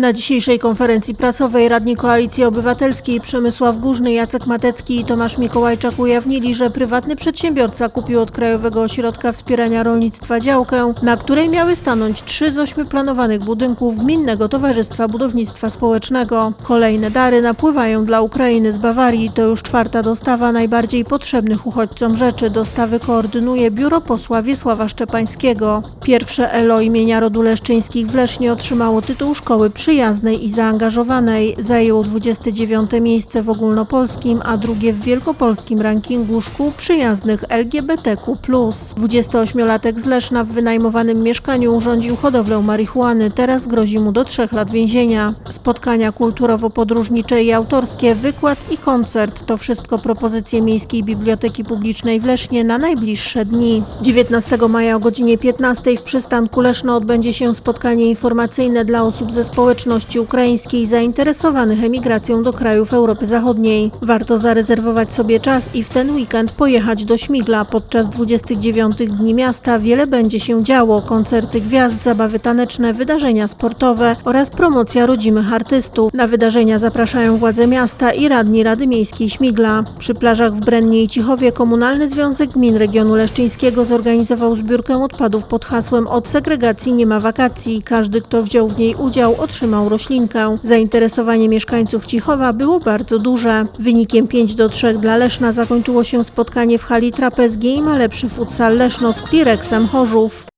Na dzisiejszej konferencji prasowej radni Koalicji Obywatelskiej Przemysław Górzny, Jacek Matecki i Tomasz Mikołajczak ujawnili, że prywatny przedsiębiorca kupił od Krajowego Ośrodka Wspierania Rolnictwa działkę, na której miały stanąć trzy z ośmiu planowanych budynków Gminnego Towarzystwa Budownictwa Społecznego. Kolejne dary napływają dla Ukrainy z Bawarii. To już czwarta dostawa najbardziej potrzebnych uchodźcom rzeczy. Dostawy koordynuje biuro posła Wiesława Szczepańskiego. Pierwsze ELO imienia rodu Leszczyńskich w Lesznie otrzymało tytuł szkoły przyjaznej i zaangażowanej. Zajęło 29 miejsce w ogólnopolskim, a drugie w wielkopolskim rankingu szkół przyjaznych LGBTQ+. 28-latek z Leszna w wynajmowanym mieszkaniu urządził hodowlę marihuany. Teraz grozi mu do trzech lat więzienia. Spotkania kulturowo-podróżnicze i autorskie, wykład i koncert to wszystko propozycje Miejskiej Biblioteki Publicznej w Lesznie na najbliższe dni. 19 maja o godzinie 15 w przystanku Leszno odbędzie się spotkanie informacyjne dla osób ze społeczności ukraińskiej zainteresowanych emigracją do krajów Europy Zachodniej. Warto zarezerwować sobie czas i w ten weekend pojechać do Śmigla. Podczas 29 Dni Miasta wiele będzie się działo. Koncerty gwiazd, zabawy taneczne, wydarzenia sportowe oraz promocja rodzimych artystów. Na wydarzenia zapraszają władze miasta i radni Rady Miejskiej Śmigla. Przy plażach w Brennie i Cichowie Komunalny Związek Gmin Regionu Leszczyńskiego zorganizował zbiórkę odpadów pod hasłem Od segregacji nie ma wakacji. Każdy, kto wziął w niej udział, otrzymał roślinkę. Zainteresowanie mieszkańców Cichowa było bardzo duże. Wynikiem 5 do 3 dla Leszna zakończyło się spotkanie w hali Trapezgiej i ma lepszy futsal Leszno z Klirexem Chorzów.